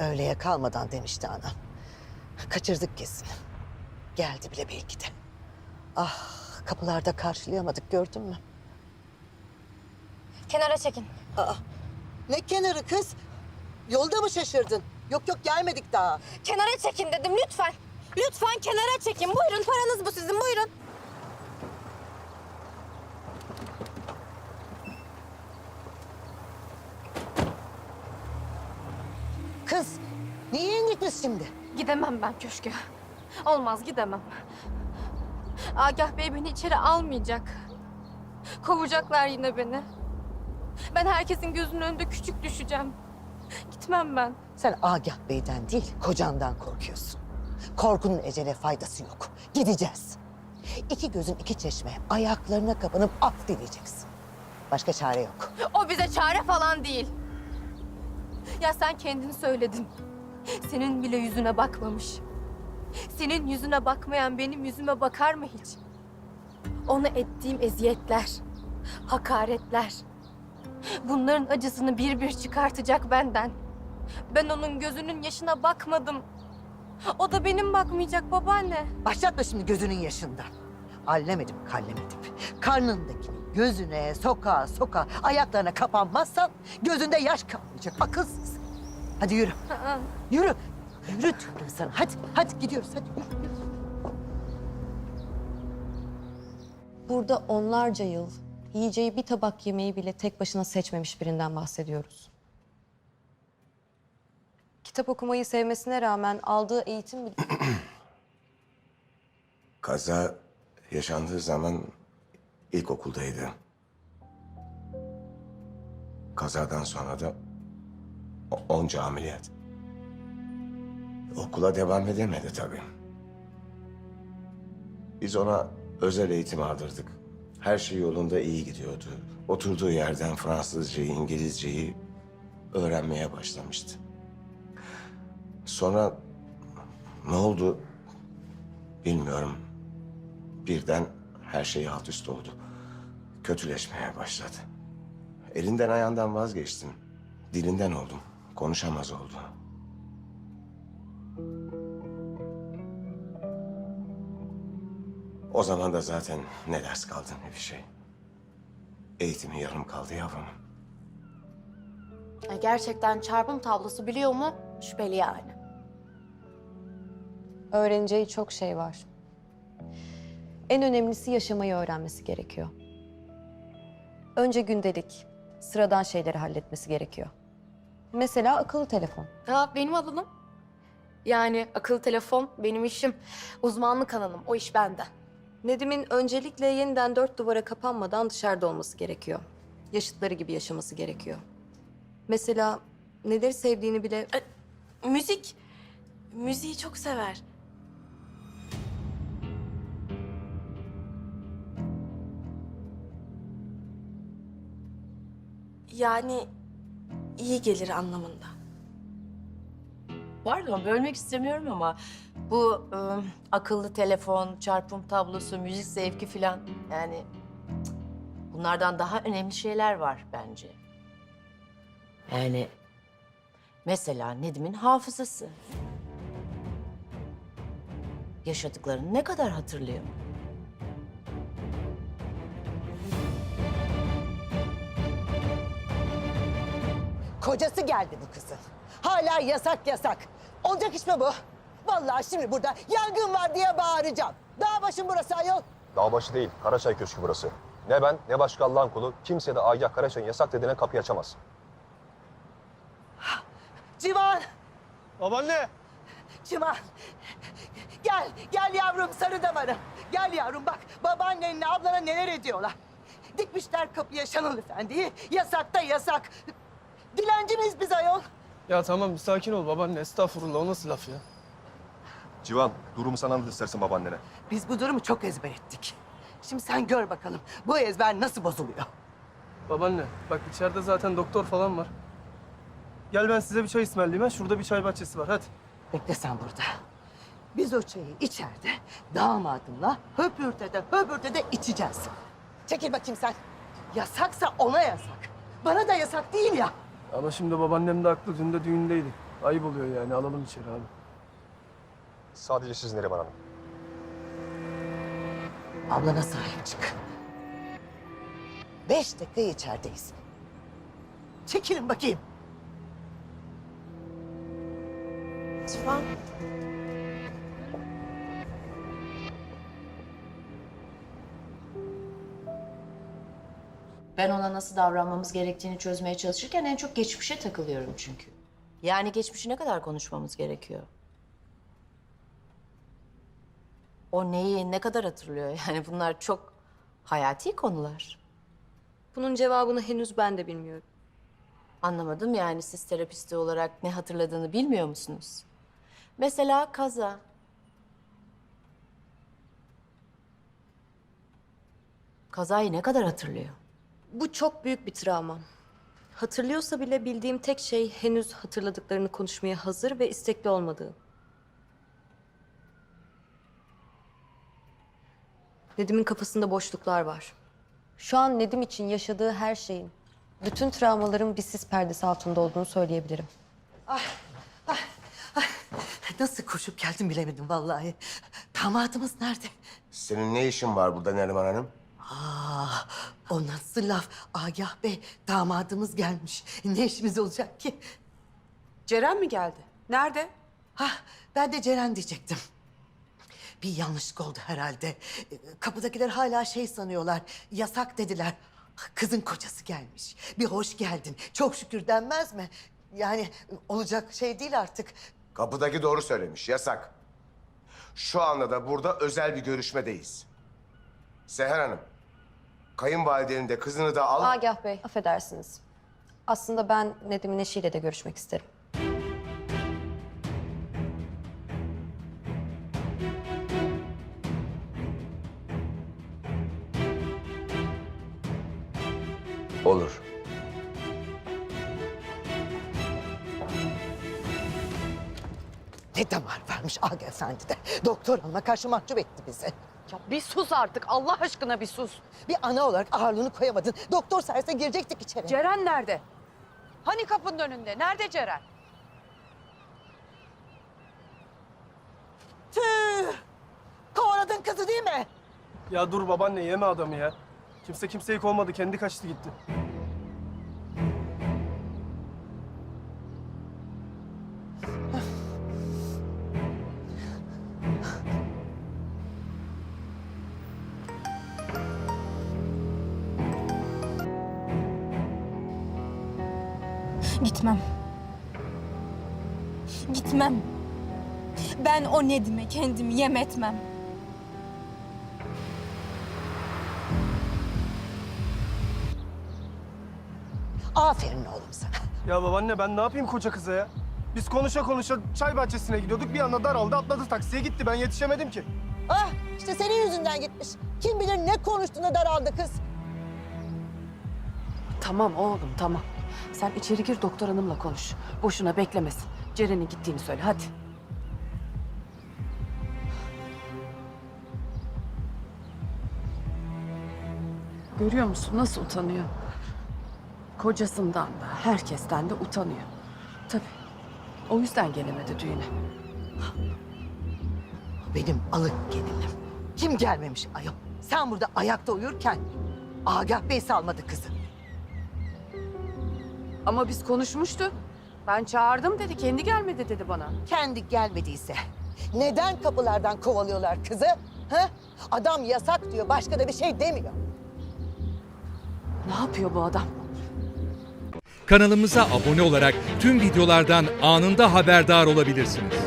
Öğleye kalmadan demişti anam. Kaçırdık kesin. Geldi bile belki de. Ah kapılarda karşılayamadık gördün mü? Kenara çekin. Aa, ne kenarı kız? Yolda mı şaşırdın? Yok yok gelmedik daha. Kenara çekin dedim lütfen. Lütfen kenara çekin. Buyurun paranız bu sizin buyurun. Kız şimdi? Gidemem ben köşke. Olmaz gidemem. Agah Bey beni içeri almayacak. Kovacaklar yine beni. Ben herkesin gözünün önünde küçük düşeceğim. Gitmem ben. Sen Agah Bey'den değil kocandan korkuyorsun. Korkunun ecele faydası yok. Gideceğiz. İki gözün iki çeşme ayaklarına kapanıp af dileyeceksin. Başka çare yok. O bize çare falan değil. Ya sen kendini söyledin. Senin bile yüzüne bakmamış. Senin yüzüne bakmayan benim yüzüme bakar mı hiç? Ona ettiğim eziyetler, hakaretler. Bunların acısını bir bir çıkartacak benden. Ben onun gözünün yaşına bakmadım. O da benim bakmayacak babaanne. Başlatma şimdi gözünün yaşından. Allemedim kallemedim. Karnındakini gözüne soka soka ayaklarına kapanmazsan gözünde yaş kalmayacak. Akılsız. Hadi yürü. Aa, Yürü. Yürü diyorum sana. Hadi, hadi gidiyoruz. Hadi yürü. yürü. Burada onlarca yıl yiyeceği bir tabak yemeği bile tek başına seçmemiş birinden bahsediyoruz. Kitap okumayı sevmesine rağmen aldığı eğitim bile... Kaza yaşandığı zaman ilkokuldaydı. Kazadan sonra da onca ameliyat. Okula devam edemedi tabii. Biz ona özel eğitim aldırdık. Her şey yolunda iyi gidiyordu. Oturduğu yerden Fransızcayı, İngilizceyi öğrenmeye başlamıştı. Sonra ne oldu bilmiyorum. Birden her şey alt üst oldu. Kötüleşmeye başladı. Elinden ayağından vazgeçtim. Dilinden oldum. Konuşamaz oldu. O zaman da zaten ne ders kaldı ne bir şey. Eğitimi yarım kaldı yavrum. Ya Gerçekten çarpım tablosu biliyor mu? Şüpheli yani. Öğreneceği çok şey var. En önemlisi yaşamayı öğrenmesi gerekiyor. Önce gündelik, sıradan şeyleri halletmesi gerekiyor. Mesela akıllı telefon. Ha benim alanım. Yani akıllı telefon benim işim. Uzmanlık alanım. O iş bende. Nedim'in öncelikle yeniden dört duvara kapanmadan dışarıda olması gerekiyor. Yaşıtları gibi yaşaması gerekiyor. Mesela neleri sevdiğini bile... Müzik. Müziği çok sever. Yani iyi gelir anlamında. Pardon bölmek istemiyorum ama bu ıı, akıllı telefon, çarpım tablosu, müzik zevki filan yani bunlardan daha önemli şeyler var bence. Yani mesela Nedim'in hafızası. Yaşadıklarını ne kadar hatırlıyor? Kocası geldi bu kızın. Hala yasak yasak. Olacak iş mi bu? Vallahi şimdi burada yangın var diye bağıracağım. Dağ başım burası ayol. Dağbaşı değil, Karaçay Köşkü burası. Ne ben ne başka Allah'ın kulu kimse de Agah Karaçay'ın yasak dediğine kapıyı açamaz. Civan, Babaanne! Civan. Gel, gel yavrum sarı damarım. Gel yavrum bak babaannenle ablana neler ediyorlar. Dikmişler kapıya Şenol Efendi'yi. Yasak da yasak. Dilenci miyiz biz ayol? Ya tamam bir sakin ol babaanne. Estağfurullah o nasıl laf ya? Civan, durumu sana anlat istersin babaannene. Biz bu durumu çok ezber ettik. Şimdi sen gör bakalım bu ezber nasıl bozuluyor. Babaanne bak içeride zaten doktor falan var. Gel ben size bir çay ısmarlayayım ha. Şurada bir çay bahçesi var hadi. Bekle sen burada. Biz o çayı içeride damadımla höpürtede höpürtede içeceğiz. Çekil bakayım sen. Yasaksa ona yasak. Bana da yasak değil ya. Ama şimdi babaannem de haklı. Dün de düğündeydi. Ayıp oluyor yani alalım içeri abi. Sadece siz Neriman Hanım. Ablana sahip çık. Beş dakika içerideyiz. Çekilin bakayım. Lütfen. Ben ona nasıl davranmamız gerektiğini çözmeye çalışırken en çok geçmişe takılıyorum çünkü. Yani geçmişi ne kadar konuşmamız gerekiyor? O neyi ne kadar hatırlıyor? Yani bunlar çok hayati konular. Bunun cevabını henüz ben de bilmiyorum. Anlamadım yani siz terapisti olarak ne hatırladığını bilmiyor musunuz? Mesela kaza. Kazayı ne kadar hatırlıyor? Bu çok büyük bir travma. Hatırlıyorsa bile bildiğim tek şey henüz hatırladıklarını konuşmaya hazır ve istekli olmadığı. Nedim'in kafasında boşluklar var. Şu an Nedim için yaşadığı her şeyin, bütün travmaların bir sis perdesi altında olduğunu söyleyebilirim. Nasıl koşup geldim bilemedim vallahi. Damadımız nerede? Senin ne işin var burada Neriman Hanım? O nasıl laf? Agah Bey, damadımız gelmiş. Ne işimiz olacak ki? Ceren mi geldi? Nerede? Ha, ben de Ceren diyecektim. Bir yanlışlık oldu herhalde. Kapıdakiler hala şey sanıyorlar, yasak dediler. Kızın kocası gelmiş. Bir hoş geldin. Çok şükür denmez mi? Yani olacak şey değil artık. Kapıdaki doğru söylemiş, yasak. Şu anda da burada özel bir görüşmedeyiz. Seher Hanım, kayınvalidenin de kızını da al. Agah Bey, affedersiniz. Aslında ben Nedim'in eşiyle de görüşmek isterim. Olur. Ne damar varmış Agah Efendi de. Doktor hanıma karşı mahcup etti bizi. Ya bir sus artık. Allah aşkına bir sus. Bir ana olarak ağırlığını koyamadın. Doktor sayesinde girecektik içeri. Ceren nerede? Hani kapının önünde? Nerede Ceren? Tüh! Kovaladın kızı değil mi? Ya dur babaanne yeme adamı ya. Kimse kimseyi kovmadı kendi kaçtı gitti. Gitmem. Gitmem. Ben o Nedim'e kendimi yem etmem. Aferin oğlum sana. Ya babaanne ben ne yapayım koca kıza ya? Biz konuşa konuşa çay bahçesine gidiyorduk. Bir anda daraldı atladı taksiye gitti. Ben yetişemedim ki. Ah işte senin yüzünden gitmiş. Kim bilir ne konuştuğuna daraldı kız. Tamam oğlum tamam. Sen içeri gir doktor hanımla konuş. Boşuna beklemesin. Ceren'in gittiğini söyle hadi. Görüyor musun nasıl utanıyor? Kocasından da herkesten de utanıyor. Tabii. O yüzden gelemedi düğüne. Benim alık gelinim. Kim gelmemiş ayol? Sen burada ayakta uyurken Agah Bey salmadı kızı. Ama biz konuşmuştuk. Ben çağırdım dedi. Kendi gelmedi dedi bana. Kendi gelmediyse neden kapılardan kovalıyorlar kızı? Ha? Adam yasak diyor, başka da bir şey demiyor. Ne yapıyor bu adam? Kanalımıza abone olarak tüm videolardan anında haberdar olabilirsiniz.